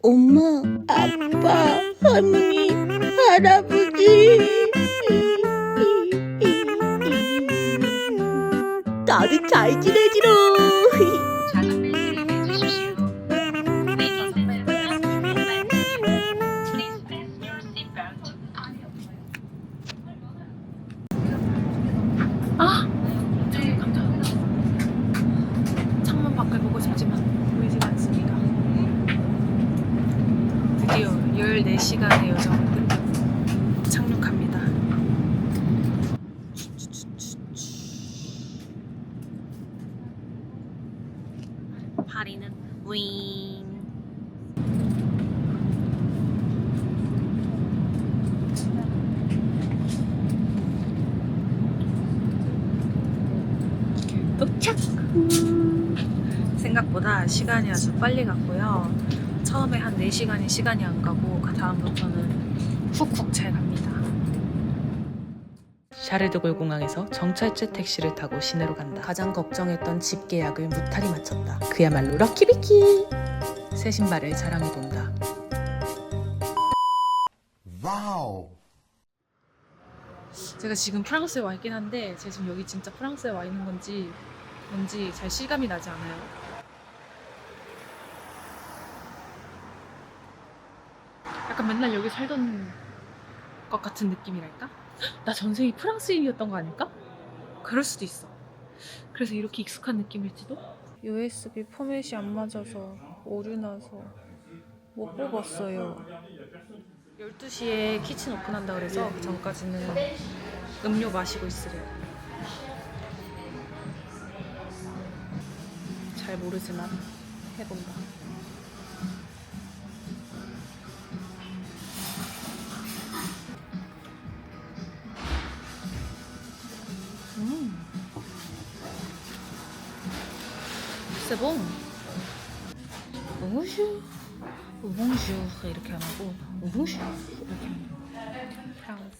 엄마, 아빠, 할머니, 할아버지. 다들 잘 지내지로. 14시간의 여정을 끝내고 착륙합니다. 파리는 윙. 도착! 생각보다 시간이 아주 빨리 갔고요. 처음에 한 4시간이 시간이 안 가고 그 다음부터는 훅훅 잘 갑니다. 샤르드골 공항에서 정찰제 택시를 타고 시내로 간다. 가장 걱정했던 집 계약을 무탈히 마쳤다. 그야말로 럭키비키! 새 신발을 자랑해 본다. 와우. 제가 지금 프랑스에 와 있긴 한데 제가 지금 여기 진짜 프랑스에 와 있는 건지 뭔지 잘 실감이 나지 않아요. 약간 맨날 여기 살던 것 같은 느낌이랄까? 나 전생이 프랑스인이었던 거 아닐까? 그럴 수도 있어. 그래서 이렇게 익숙한 느낌일지도? USB 포맷이 안 맞아서 오류 나서 못 뽑았어요. 12시에 키친 오픈한다 그래서 그 전까지는 음료 마시고 있으래요. 잘 모르지만 해본다. 세봉. bonjour. bonjour 이렇게 안 하고 bonjour 이렇게 프랑스.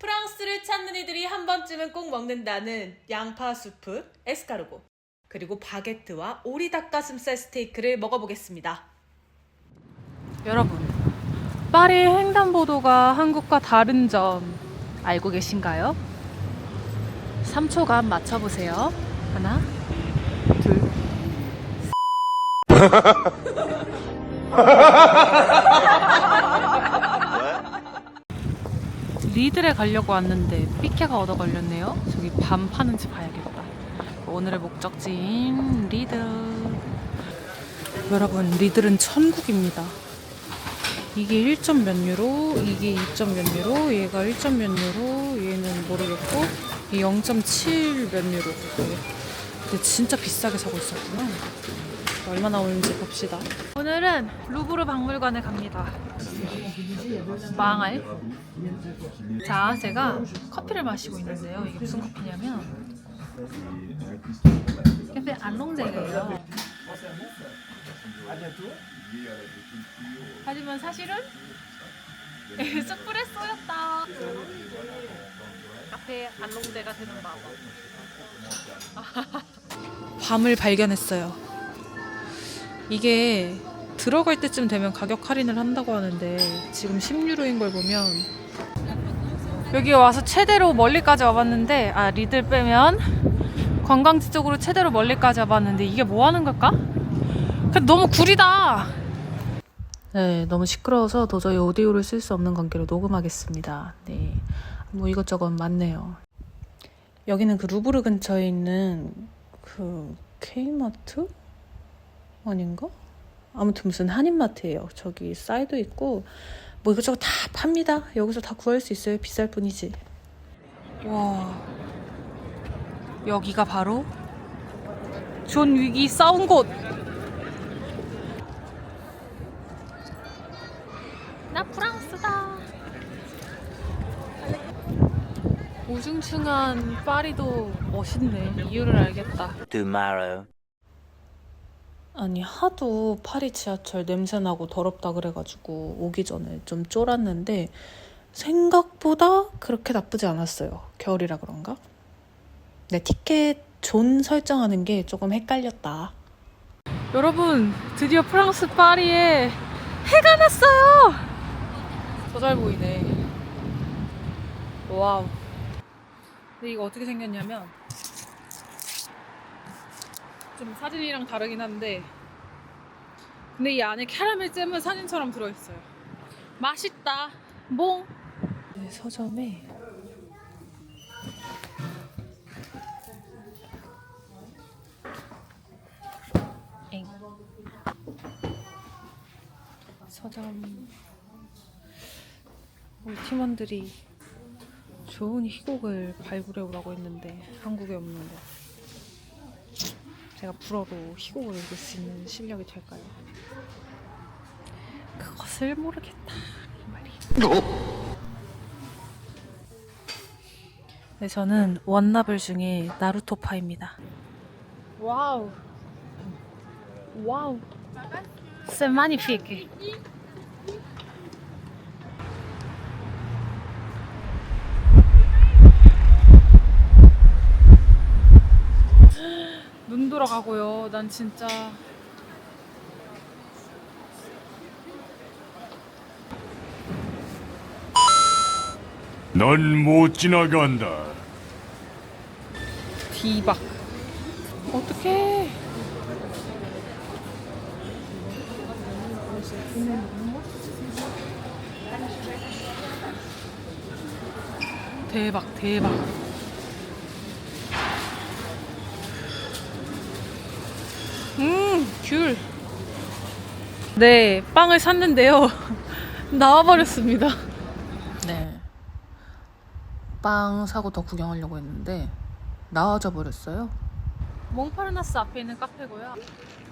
프랑스를 찾는 이들이 한 번쯤은 꼭 먹는다는 양파 수프, 에스카르고, 그리고 바게트와 오리 닭가슴살 스테이크를 먹어보겠습니다. 여러분, 파리 횡단보도가 한국과 다른 점 알고 계신가요? 3초간 맞춰보세요. 하나, 둘. 리들에 가려고 왔는데 삐케가 얻어 걸렸네요. 저기 밤 파는 집 가야겠다. 오늘의 목적지인 리들. 여러분, 리들은 천국입니다. 이게 1점 몇 유로, 이게 2점 몇 유로, 얘가 1점 몇 유로, 얘는 모르겠고, 이 0.7 몇 유로. 네. 근데 진짜 비싸게 사고 있었구나. 얼마나 오는지 봅시다. 오늘은 루브르 박물관에 갑니다. 망할. 자, 제가 커피를 마시고 있는데요. 이게 무슨 커피냐면, 캐페 알롱제예요. 하지만 사실은 에스프레소였다. 카페 알롱대가 되는 마법. 밤을 발견했어요. 이게 들어갈 때쯤 되면 가격 할인을 한다고 하는데 지금 10유로인 걸 보면 여기 와서 최대로 멀리까지 와봤는데 아 리들 빼면 관광지 쪽으로 최대로 멀리까지 와봤는데 이게 뭐 하는 걸까? 근데 너무 구리다. 네, 너무 시끄러워서 도저히 오디오를 쓸 수 없는 관계로 녹음하겠습니다. 네, 뭐 이것저것 많네요. 여기는 그 루브르 근처에 있는 그 K마트 아닌가? 아무튼 무슨 한인마트예요. 저기 쌀도 있고 뭐 이것저것 다 팝니다. 여기서 다 구할 수 있어요. 비쌀 뿐이지. 와, 여기가 바로 존 위기 싸운 곳. 나 프랑스다. 우중충한 파리도 멋있네. 이유를 알겠다. Tomorrow. 아니 하도 파리 지하철 냄새나고 더럽다 그래가지고 오기 전에 좀 쫄았는데 생각보다 그렇게 나쁘지 않았어요. 겨울이라 그런가? 네 티켓 존 설정하는 게 조금 헷갈렸다. 여러분 드디어 프랑스 파리에 해가 났어요. 더 잘 보이네. 와우. 근데 이거 어떻게 생겼냐면 좀 사진이랑 다르긴 한데 근데 이 안에 캐러멜 잼은 사진처럼 들어있어요. 맛있다. 몽. 네, 서점에 엥. 서점 팀원들이 좋은 희곡을 발굴해 오라고 했는데 한국에 없는데 제가 불어로 희곡을 읽을 수 있는 실력이 될까요? 그것을 모르겠다 이 말이. 네, 저는 원나블 중에 나루토파입니다. 와우. 와우. C'est magnifique. 눈 돌아가고요. 난 진짜 넌 못 지나간다. 디박. 어떡해. 대박, 대박. 음, 귤. 네, 빵을 샀는데요. 나와버렸습니다. 네. 빵 사고 더 구경하려고 했는데 나와져 버렸어요. 몽파르나스 앞에 있는 카페고요.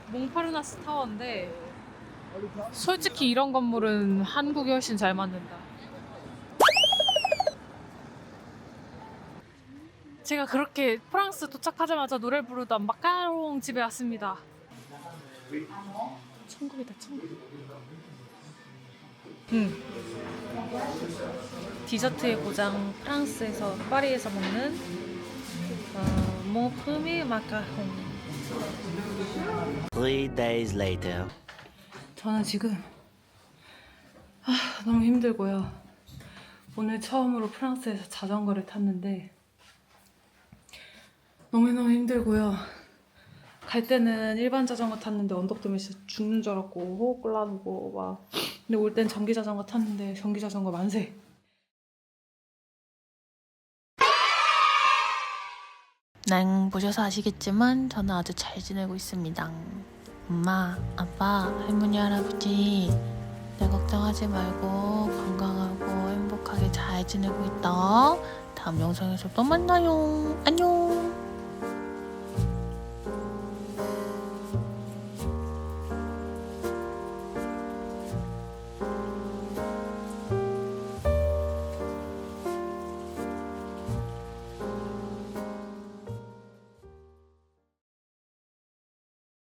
몽파르나스 타워인데 솔직히 이런 건물은 한국이 훨씬 잘 만든다. 제가 그렇게 프랑스 도착하자마자 노래 부르던 마카롱 집에 왔습니다. 천국이다 천국. 응. 디저트의 고장 프랑스에서 파리에서 먹는 어, 몽프미 마카롱. Three days later. 저는 지금 아, 너무 힘들고요. 오늘 처음으로 프랑스에서 자전거를 탔는데 너무너무 힘들고요. 갈 때는 일반 자전거 탔는데 언덕 때문에 진짜 죽는 줄 알았고 호흡 곤란하고 막 근데 올 땐 전기 자전거 탔는데 전기 자전거 만세. 난 보셔서 아시겠지만 저는 아주 잘 지내고 있습니다. 엄마, 아빠, 할머니, 할아버지 내 걱정하지 말고 건강하고 행복하게 잘 지내고 있다. 다음 영상에서 또 만나요. 안녕.